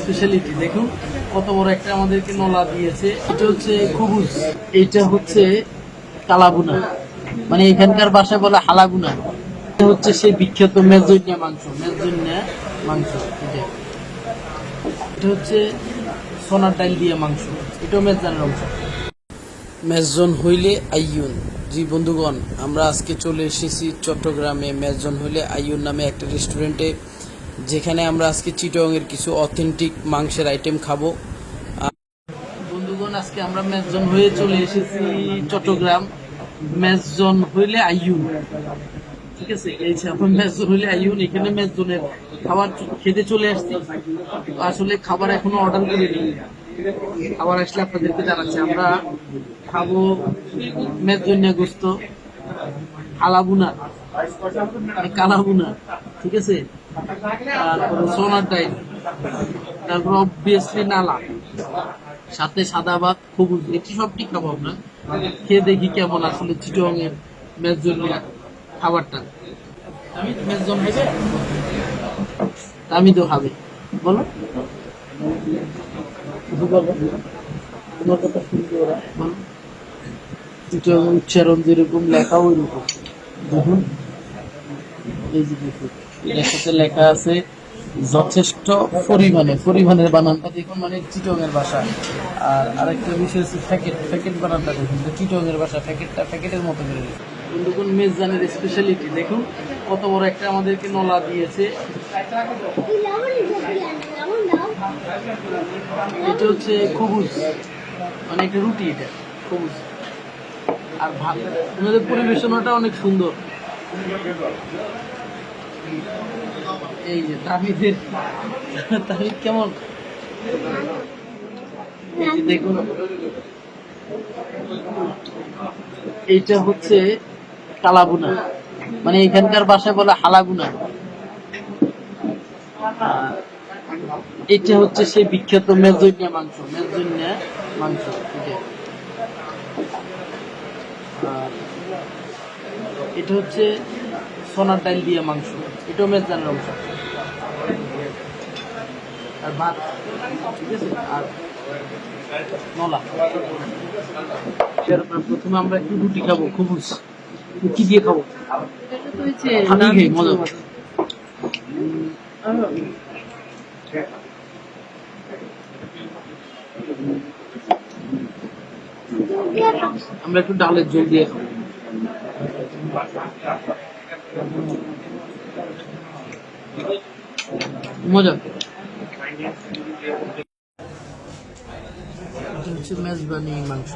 Speciality দেখুন, কত বড় একটা আমাদেরকে নলা দিয়েছে। এটা হচ্ছে খুবুজ, এটা হচ্ছে কালাগুনা। মানে এখানকার ভাষায় বলে হালাগুনা। এটা হচ্ছে সেই বিখ্যাত মেজন্যা মাংস মেজন্যা মাংস, এটা। এটা হচ্ছে সোনার ডাল দিয়ে মাংস, এটাও মেজানের অংশ। মেজন হইলে আইয়ুন। জি বন্ধুগণ, আমরা আজকে চলে এসেছি চট্টগ্রামে। মেজন হইলে আইয়ুন নামে একটা রেস্টুরেন্টে যেখানে আমরা আজকে চিটংয়ের কিছু অথেন্টিক মাংসের আইটেম খাব। বন্ধুগণ, আজকে আমরা মেজন হয়ে চলে এসেছি চট্টগ্রাম। মেজন হইলে আইয়ুন। ঠিক আছে? এই যে আমরা মেজন হইলে আইয়ুন, এখানে মেজনের খাবার খেতে চলে আসছি। আসলে খাবার এখনও অর্ডার করিনি। খাবার আসলে আপনাদেরকে জানাচ্ছি। আমরা খাব মেজন্যা গোস্ত। আলাবুনা কালাবুনা। ঠিক আছে? সোনার তারপর অবভিয়াসলি নালা। সাথে সাদা ভাত সবুজ এটি সবটি খাব আমরা খেয়ে দেখি কেমন আসলে চিটং এর মেজন্যা খাবারটা। আমি তো খাবে। বলো। উচ্চারণ যেরকম লেখা ওই রকম দেখুন। এই যে দেখুন। সাথে লেখা আছে, যথেষ্ট পরিমাণে পরিমাণের বানানটা দেখুন মানে চিটংয়ের ভাষা। আর আরেকটা বিষয় হচ্ছে প্যাকেট প্যাকেট বানানটা দেখুন চিটংয়ের ভাষা, প্যাকেটটা প্যাকেটের মতো করে দেখুন। মেজদানের স্পেশালিটি দেখুন, কত বড় একটা আমাদেরকে নলা দিয়েছে। এটা হচ্ছে খুবুজ মানে একটা রুটি এটা, খুবুজ। আর ভাত পরিবেশনাটা অনেক সুন্দর। এই যে তাহিদ কেমন? দেখুন। এইটা হচ্ছে কালাগুনা। মানে এখানকার ভাষায় বলে হালাগুনা। এটা হচ্ছে সেই বিখ্যাত মেজন্যা মাংস মেজন্যা মাংস, এটা। হচ্ছে সোনার ডাল দিয়ে মাংস। অংশ আর ভাত। ঠিক আছে আর প্রথমে আমরা একটু রুটি খাব? খুবুজ। কি দিয়ে খাব? মজা। আমরা একটু ডালের জল দিয়ে খাব। মজা। হচ্ছে মেজবানি মাংস।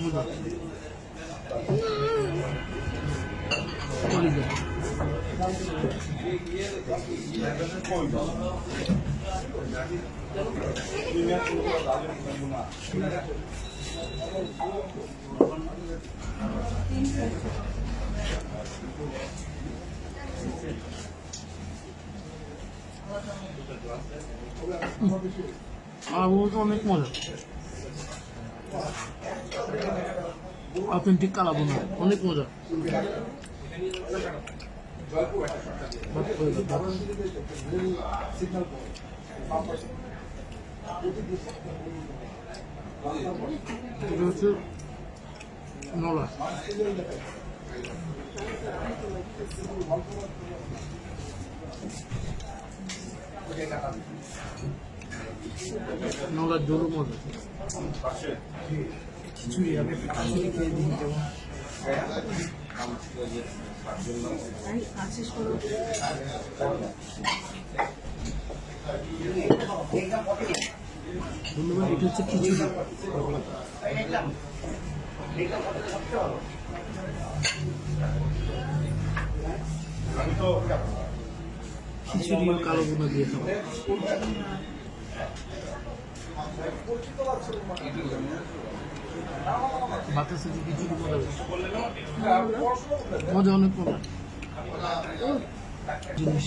মজা। কলিজা আমার বলতে অনেক মজা অথেন্টিক কালাবো না অনেক মজা ভাত করে দাও, ভাত। এটা হচ্ছে নলা নলার আমি খিচুড়ি খেয়ে দিই যেমন ধন্যবাদ এটা হচ্ছে খিচুড়ি খিচুড়ি ও কালো বোনা দিয়ে খাব বাতাসে যে খিচুড়ি মজা বেশি। মজা অনেক জিনিস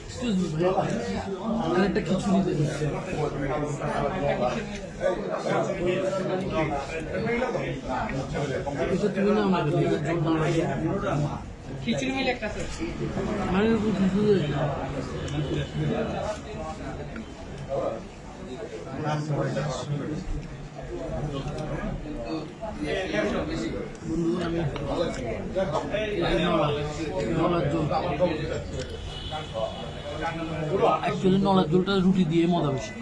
আর একটা দাও লাগে খিচুড়ি মিলে একটা আছে মানে খিচুড়ি বন্ধু আমি অ্যাকচুয়ালি নলার জলটা রুটি দিয়ে মজা বেশি।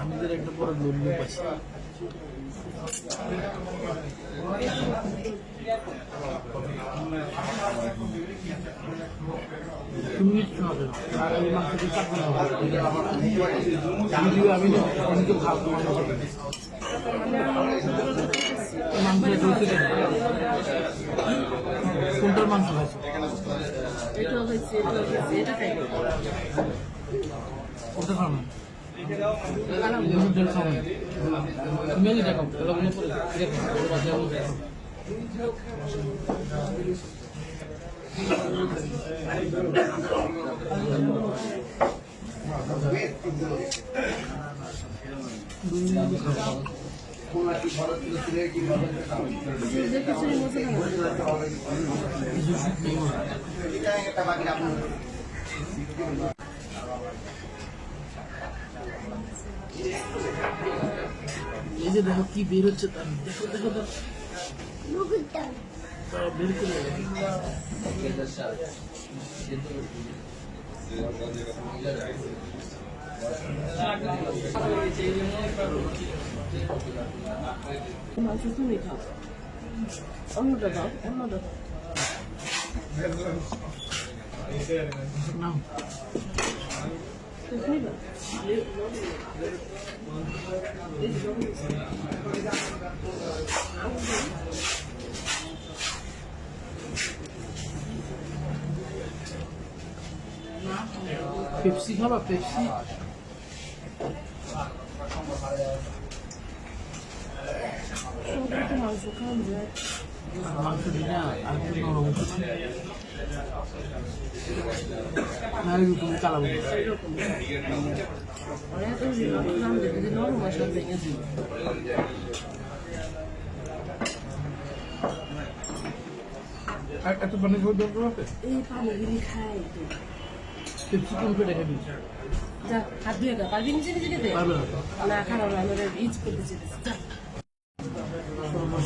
আমাদের একটা বড় লোন লোক আছে তুমি শোনাবে আর আমি মাংস দিয়ে চাটবো না ভিডিও আমি আমি তো খাব মাংস রয়েছে কেন কোনটার মাংস খাইছো এটা হয়েছে এটা হয়েছে এটা খাই ওটা খাও না লেবুর জল খাও না তুমি আগে দেখাও তাহলে মনে পড়ে দেখো বাজে আমি দেখো কিছু শুট নেই মনে হয়। এই যে দেখো কি বের হচ্ছে তার দেখো দেখো তারা বের করে মাংস তুমি খাও অন্যটা দাও অন্যটা দাও নাও তুমি দাও পেপসি খাবা পেপসি সবাই তো মাংস খাওয়া যায় মাংস দিলে আর একটু নরম হচ্ছে না এরকম তুমি কালাবো অনেক তো নাম দেখে যে নরম মশলা ভেঙে দিই এত পানি খাওয়ার দরকার আছে এই পানিগুলি খাই যা হাত ধুয়ে পারবি নিজে নিজে খেতে না খারাপ আমরা করতে চেয়েছি যা সর্বশেষ ডেজার্ট এক চামচ থেকে সুন্দর প্যাকেট করবে এটা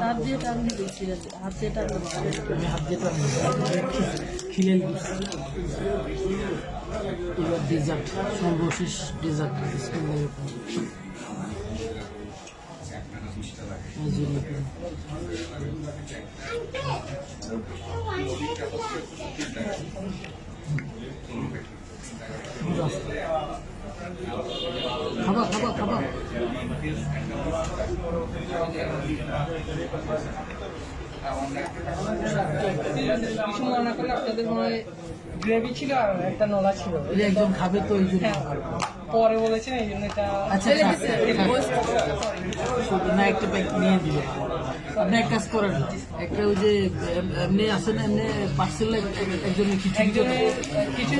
হাত দিয়ে টান দিয়ে দিচ্ছি হাত দিয়ে টান আমি হাত দিয়ে টানি খিলে এবার ডেজার্ট খাবা খাবা খাবা। কিছু মনে করলে আপনাদের মনে হয় গ্রেভি ছিল আর একটা নলা ছিল। একজন খাবে তো এই জন্য হ্যাঁ, পরে বলেছেন এই জন্য এটা আচ্ছা থাক, থাক। না একটা প্যাক নিয়ে দিবে। আপনি এক কাজ করেন একটা ওই যে এমনি আছে না এমনি পার্সেল একজনে কিছু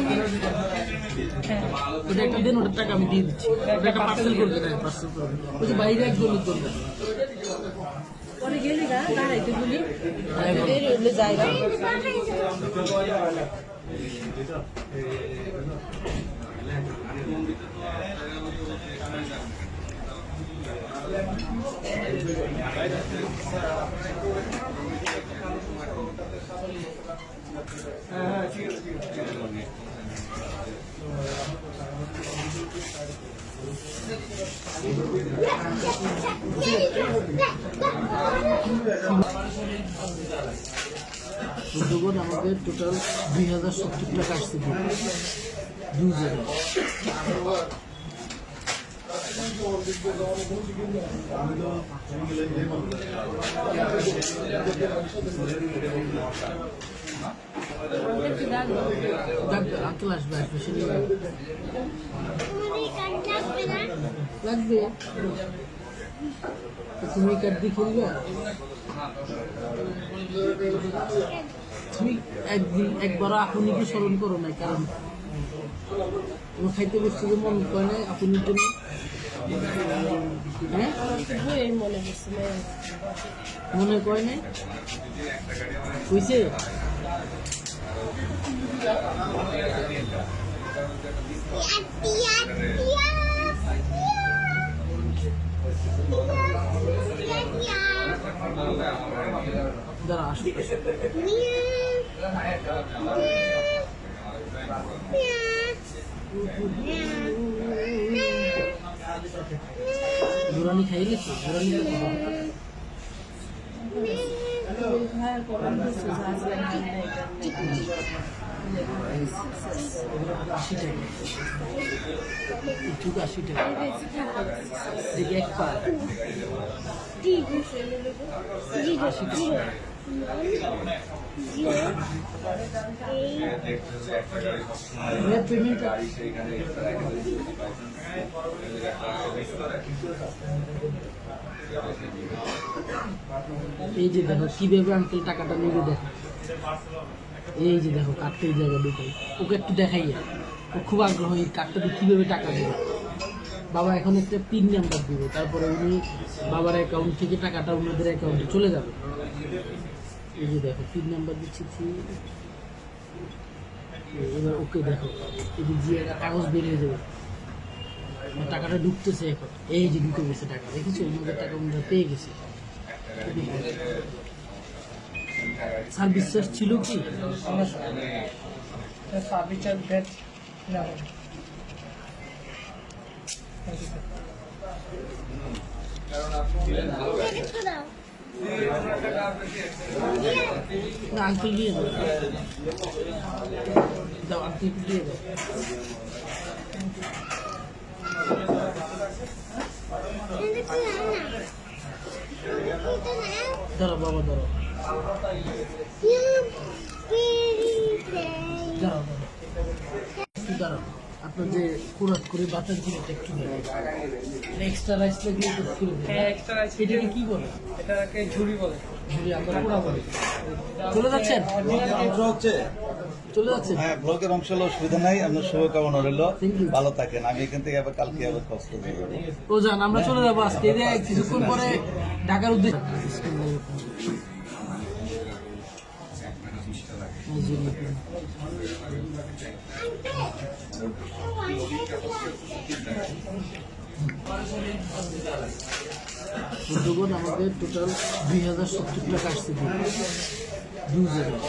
হ্যাঁ ওটা একটা দেন ওটার টাকা আমি দিয়ে দিচ্ছি। ওটা একটা পার্সেল করে দেন পার্সেল করে ওই যে বাইরে একজনের জন্য পরে গেলি গা দাঁড়াইতে বলি। হ্যাঁ, বলো। দেরি হলে জায়গা আমাদের টোটাল দুই হাজার সত্তর টাকা আসছে। আসবে লাগবে তুমি দিয়ে খেলবে তুমি একদিন একবার আপনিকে স্মরণ করো না কারণ খাইতে বসছি যে মন করে না আপনির জন্য? হ্যাঁ? মনে কয় নাই? হইছে দাঁড়া, আসো। দুরানি খাই গেছে? দুরানি। আশি টাকা। এক পা। আশি টাকা। এই যে দেখো, কীভাবে আঙ্কেল টাকাটা নেবে দেখো। এই যে দেখো কার্ডটা এই জায়গায় ঢুকাই ওকে একটু দেখাই ও খুব আগ্রহ, এই কার্ডটাতে কীভাবে টাকা দেবে বাবা এখন একটা পিন নাম্বার দিবে, তারপরে উনি বাবার অ্যাকাউন্ট থেকে টাকাটা ওনাদের অ্যাকাউন্টে চলে যাবে। এই যে দেখো পিন নাম্বার দিচ্ছি। এবার ওকে দেখো এই যে কাগজ বের হয়ে যাবে। আমার টাকাটা ঢুকতেছে এখন। এই যে ঢুকে গেছে টাকা দেখেছ? ওনাদের টাকা ওনারা পেয়ে গেছে। স্যার বিশ্বাস ছিল কি? সার্ভিচার ভেট না না আঙ্কেল দিয়ে দাও। দাও আঙ্কেল দিয়ে দাও। ধরো বাবা ধরো। দাঁড়াও দাঁড়াও দাঁড়াও। আপনার যে কুড়াত করে বাতাস জিনিসটা একটু এক্সট্রা রাইস লাগলে একটু করে হ্যাঁ এক্সট্রা আছে এটাকে কি বলে? এটাকে ঝুড়ি বলে। যদি আমরা কুড়া বলি। চলে যাচ্ছেন? অংশ হচ্ছে চলে যাচ্ছেন? হ্যাঁ ব্লকের অংশ হলে অসুবিধা নাই আপনার শুভকামনা রইল। Thank ভালো থাকেন। আমি এখান থেকে আবার কালকে আবার কষ্ট ও আমরা চলে যাব আজকে। এই কিছুক্ষণ পরে ঢাকার উদ্দেশ্যে উদ্যোগন আমাদের টোটাল দুই হাজার সত্তর টাকা আসছে জায়গায়